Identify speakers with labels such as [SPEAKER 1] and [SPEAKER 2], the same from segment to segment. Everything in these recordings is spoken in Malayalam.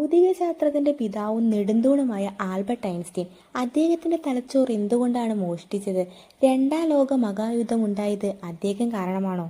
[SPEAKER 1] ഭൗതികശാസ്ത്രത്തിന്റെ പിതാവും നെടുന്തൂണുമായ ആൽബർട്ട് ഐൻസ്റ്റീൻ അദ്ദേഹത്തിന്റെ തലച്ചോറ് എന്തുകൊണ്ടാണ് മോഷ്ടിച്ചത്? രണ്ടാം ലോക മഹായുദ്ധം ഉണ്ടായത് അദ്ദേഹം കാരണമാണോ?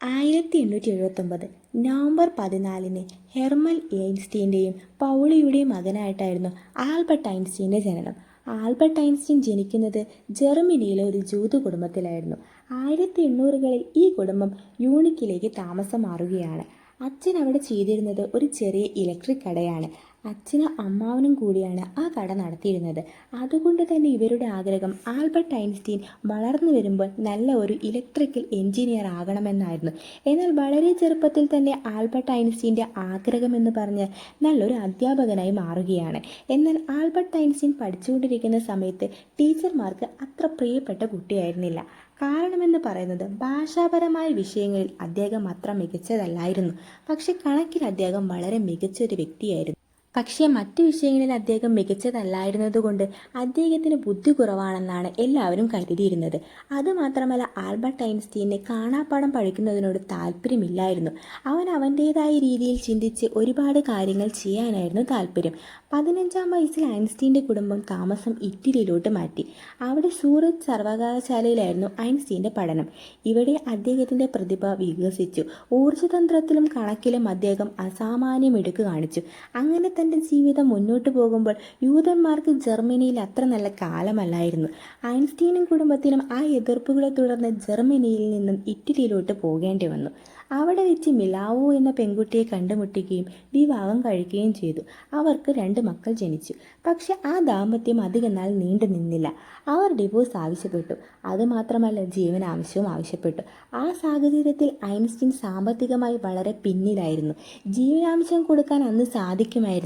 [SPEAKER 1] ആയിരത്തി എണ്ണൂറ്റി എഴുപത്തൊമ്പത് നവംബർ പതിനാലിന് ഹെർമൽ ഐൻസ്റ്റീന്റെയും പൗളിയുടെയും മകനായിട്ടായിരുന്നു ആൽബർട്ട് ഐൻസ്റ്റീന്റെ ജനനം. ആൽബർട്ട് ഐൻസ്റ്റീൻ ജനിക്കുന്നത് ജർമ്മനിയിലെ ഒരു ജൂത കുടുംബത്തിലായിരുന്നു. ആയിരത്തി എണ്ണൂറുകളിൽ ഈ കുടുംബം യൂണിക്കിലേക്ക് താമസം മാറുകയാണ് അച്ഛൻ അവിടെ ചെയ്തിരുന്നത് ഒരു ചെറിയ ഇലക്ട്രിക് കടയാണ്. അച്ഛനും അമ്മാവനും കൂടിയാണ് ആ കട നടത്തിയിരുന്നത്. അതുകൊണ്ട് തന്നെ ഇവരുടെ ആഗ്രഹം ആൽബർട്ട് ഐൻസ്റ്റീൻ വളർന്നു വരുമ്പോൾ നല്ല ഒരു ഇലക്ട്രിക്കൽ എഞ്ചിനീയർ ആകണമെന്നായിരുന്നു. എന്നാൽ വളരെ ചെറുപ്പത്തിൽ തന്നെ ആൽബർട്ട് ഐൻസ്റ്റീന്റെ ആഗ്രഹം എന്ന് പറഞ്ഞ് നല്ലൊരു അധ്യാപകനായി മാറുകയാണ്. എന്നാൽ ആൽബർട്ട് ഐൻസ്റ്റീൻ പഠിച്ചുകൊണ്ടിരിക്കുന്ന സമയത്ത് ടീച്ചർമാർക്ക് അത്ര പ്രിയപ്പെട്ട കുട്ടിയായിരുന്നില്ല. കാരണമെന്ന് പറയുന്നത് ഭാഷാപരമായ വിഷയങ്ങളിൽ അദ്ദേഹം അത്ര മികച്ചതല്ലായിരുന്നു. പക്ഷെ കണക്കിൽ അദ്ദേഹം വളരെ മികച്ചൊരു വ്യക്തിയായിരുന്നു. പക്ഷേ മറ്റു വിഷയങ്ങളിൽ അദ്ദേഹം മികച്ചതല്ലായിരുന്നതുകൊണ്ട് അദ്ദേഹത്തിന് ബുദ്ധി കുറവാണെന്നാണ് എല്ലാവരും കരുതിയിരുന്നത്. അതുമാത്രമല്ല ആൽബർട്ട് ഐൻസ്റ്റീനെ കാണാപ്പാടം പഠിക്കുന്നതിനോട് താല്പര്യമില്ലായിരുന്നു. അവൻ അവന്റേതായ രീതിയിൽ ചിന്തിച്ച് ഒരുപാട് കാര്യങ്ങൾ ചെയ്യാനായിരുന്നു താല്പര്യം. പതിനഞ്ചാം വയസ്സിൽ ഐൻസ്റ്റീന്റെ കുടുംബം താമസം ഇറ്റലിയിലോട്ട് മാറ്റി. അവിടെ സൂറത്ത് സർവകലാശാലയിലായിരുന്നു ഐൻസ്റ്റീന്റെ പഠനം. ഇവിടെ അദ്ദേഹത്തിന്റെ പ്രതിഭ വികസിച്ചു. ഊർജതന്ത്രത്തിലും കണക്കിലും അദ്ദേഹം അസാമാന്യം എടുക്കു കാണിച്ചു. അങ്ങനെ തന്റെ ജീവിതം മുന്നോട്ട് പോകുമ്പോൾ യൂതന്മാർക്ക് ജർമ്മനിയിൽ അത്ര നല്ല കാലമല്ലായിരുന്നു. ഐൻസ്റ്റീനും കുടുംബത്തിനും ആ എതിർപ്പുകളെ തുടർന്ന് ജർമ്മനിയിൽ നിന്നും ഇറ്റലിയിലോട്ട് പോകേണ്ടി വന്നു. അവിടെ വെച്ച് മിലാവോ എന്ന പെൺകുട്ടിയെ കണ്ടുമുട്ടുകയും വിവാഹം കഴിക്കുകയും ചെയ്തു. അവർക്ക് രണ്ട് മക്കൾ ജനിച്ചു. പക്ഷെ ആ ദാമ്പത്യം അധികം നാൾ നീണ്ടു നിന്നില്ല. അവർ ഡിവോഴ്സ് ആവശ്യപ്പെട്ടു. അതുമാത്രമല്ല ജീവൻ ആവശ്യവും ആവശ്യപ്പെട്ടു. ആ സാഹചര്യത്തിൽ ഐൻസ്റ്റീൻ സാമ്പത്തികമായി വളരെ പിന്നിലായിരുന്നു. ജീവനാംശം കൊടുക്കാൻ അന്ന്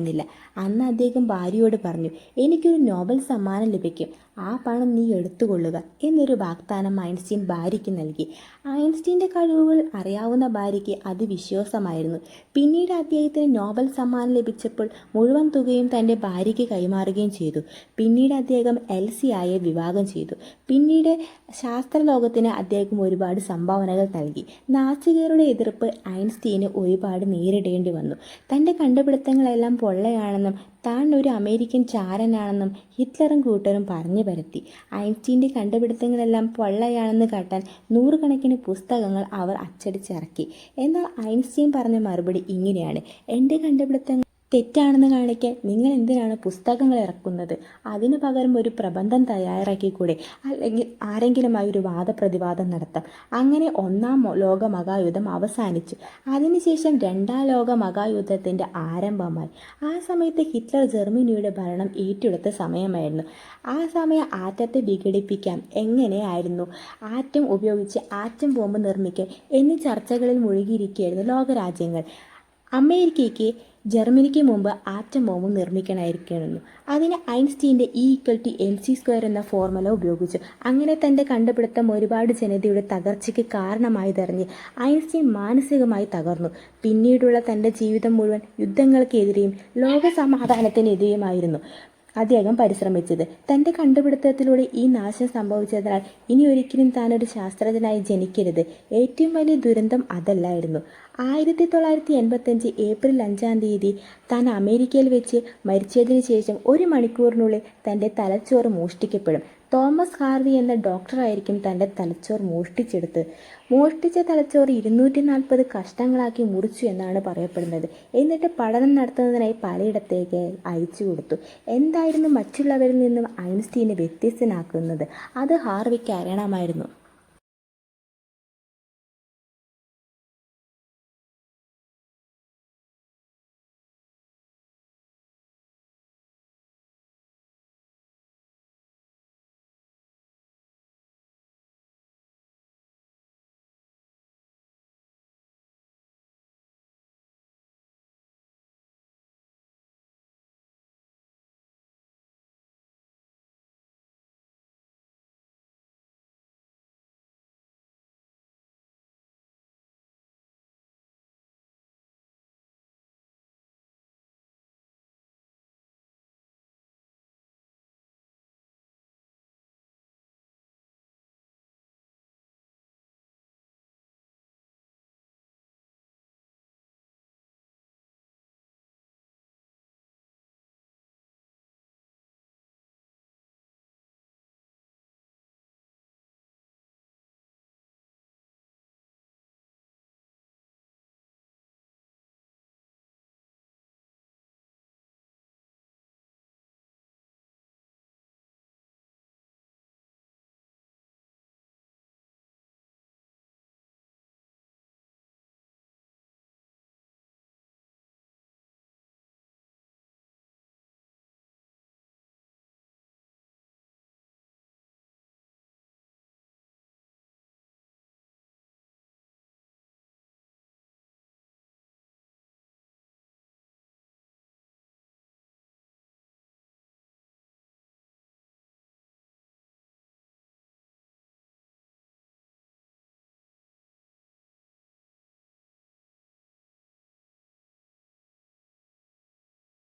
[SPEAKER 1] സാധിക്കുമായിരുന്നില്ല അന്ന് അദ്ദേഹം ഭാര്യയോട് പറഞ്ഞു എനിക്കൊരു നോബൽ സമ്മാനം ലഭിക്കും. ആ പണം നീ എടുത്തുകൊള്ളുക എന്നൊരു വാഗ്ദാനം ഐൻസ്റ്റീൻ ഭാര്യയ്ക്ക് നൽകി. ഐൻസ്റ്റീന്റെ കഴിവുകൾ അറിയാവുന്ന ഭാര്യയ്ക്ക് അത് വിശ്വാസമായിരുന്നു. പിന്നീട് അദ്ദേഹത്തിന് നോബൽ സമ്മാനം ലഭിച്ചപ്പോൾ മുഴുവൻ തുകയും തന്റെ ഭാര്യയ്ക്ക് കൈമാറുകയും ചെയ്തു. പിന്നീട് അദ്ദേഹം എൽസിയായെ വിവാഹം ചെയ്തു. പിന്നീട് ശാസ്ത്രലോകത്തിന് അദ്ദേഹം ഒരുപാട് സംഭാവനകൾ നൽകി. നാസികരുടെ എതിർപ്പ് ഐൻസ്റ്റീന് ഒരുപാട് നേരിടേണ്ടി വന്നു. തന്റെ കണ്ടുപിടുത്തങ്ങളെല്ലാം പൊള്ളയാണെന്നും താൻ ഒരു അമേരിക്കൻ ചാരനാണെന്നും ഹിറ്റ്ലറും കൂട്ടരും പറഞ്ഞു പരത്തി. ഐൻസ്റ്റീന്റെ കണ്ടുപിടുത്തങ്ങളെല്ലാം പൊള്ളയാണെന്ന് കാട്ടാൻ നൂറുകണക്കിന് പുസ്തകങ്ങൾ അവർ അച്ചടിച്ചിറക്കി. എന്നാൽ ഐൻസ്റ്റീൻ പറഞ്ഞ മറുപടി ഇങ്ങനെയാണ്. എന്റെ കണ്ടുപിടുത്തങ്ങൾ തെറ്റാണെന്ന് കാണിക്കാൻ നിങ്ങൾ എന്തിനാണ് പുസ്തകങ്ങൾ ഇറക്കുന്നത്? അതിന് പകരം ഒരു പ്രബന്ധം തയ്യാറാക്കിക്കൂടെ? അല്ലെങ്കിൽ ആരെങ്കിലുമായി ഒരു വാദപ്രതിവാദം നടത്താം. അങ്ങനെ ഒന്നാം ലോക മഹായുദ്ധം അവസാനിച്ചു. അതിനുശേഷം രണ്ടാം ലോക മഹായുദ്ധത്തിന്റെ ആരംഭമായി. ആ സമയത്ത് ഹിറ്റ്ലർ ജർമ്മനിയുടെ ഭരണം ഏറ്റെടുത്ത സമയമായിരുന്നു. ആ സമയം ആറ്റത്തെ വിഘടിപ്പിക്കാം. എങ്ങനെയായിരുന്നു? ആറ്റം ഉപയോഗിച്ച് ആറ്റം ബോംബ് നിർമ്മിക്കാം എന്നീ ചർച്ചകളിൽ മുഴുകിയിരിക്കുകയായിരുന്നു ലോകരാജ്യങ്ങൾ. അമേരിക്കയ്ക്ക് ജർമ്മനിക്ക് മുമ്പ് ആറ്റം ബോംബ് നിർമ്മിക്കണമായിരിക്കുന്നു അതിന് ഐൻസ്റ്റീന്റെ E equal to M C square എന്ന ഫോർമുല ഉപയോഗിച്ചു. അങ്ങനെ തന്റെ കണ്ടുപിടുത്തം ഒരുപാട് ജനതയുടെ തകർച്ചയ്ക്ക് കാരണമായതറിഞ്ഞ് ഐൻസ്റ്റീൻ മാനസികമായി തകർന്നു. പിന്നീടുള്ള തന്റെ ജീവിതം മുഴുവൻ യുദ്ധങ്ങൾക്കെതിരെയും ലോക സമാധാനത്തിനെതിരെയുമായിരുന്നു അദ്ദേഹം പരിശ്രമിച്ചത്. തന്റെ കണ്ടുപിടുത്തത്തിലൂടെ ഈ നാശം സംഭവിച്ചതിനാൽ ഇനി ഒരിക്കലും താൻ ഒരു ശാസ്ത്രജ്ഞനായി ജനിക്കരുത്. ഏറ്റവും വലിയ ദുരന്തം അതല്ലായിരുന്നു. ആയിരത്തി തൊള്ളായിരത്തി എൺപത്തഞ്ച് ഏപ്രിൽ അഞ്ചാം തീയതി താൻ അമേരിക്കയിൽ വെച്ച് മരിച്ചതിന് ശേഷം ഒരു മണിക്കൂറിനുള്ളിൽ തന്റെ തലച്ചോറ് മോഷ്ടിക്കപ്പെടും. തോമസ് ഹാർവി എന്ന ഡോക്ടറായിരിക്കും തന്റെ തലച്ചോർ മോഷ്ടിച്ചെടുത്ത്. മോഷ്ടിച്ച തലച്ചോർ ഇരുന്നൂറ്റി നാൽപ്പത് കഷ്ണങ്ങളാക്കി മുറിച്ചു എന്നാണ് പറയപ്പെടുന്നത്. എന്നിട്ട് പഠനം നടത്തുന്നതിനായി പലയിടത്തേക്ക് അയച്ചു കൊടുത്തു. എന്തായിരുന്നു മറ്റുള്ളവരിൽ നിന്നും ഐൻസ്റ്റീനെ വ്യത്യസ്തനാക്കുന്നത്? അത് ഹാർവിക്ക് അറിയണമായിരുന്നു.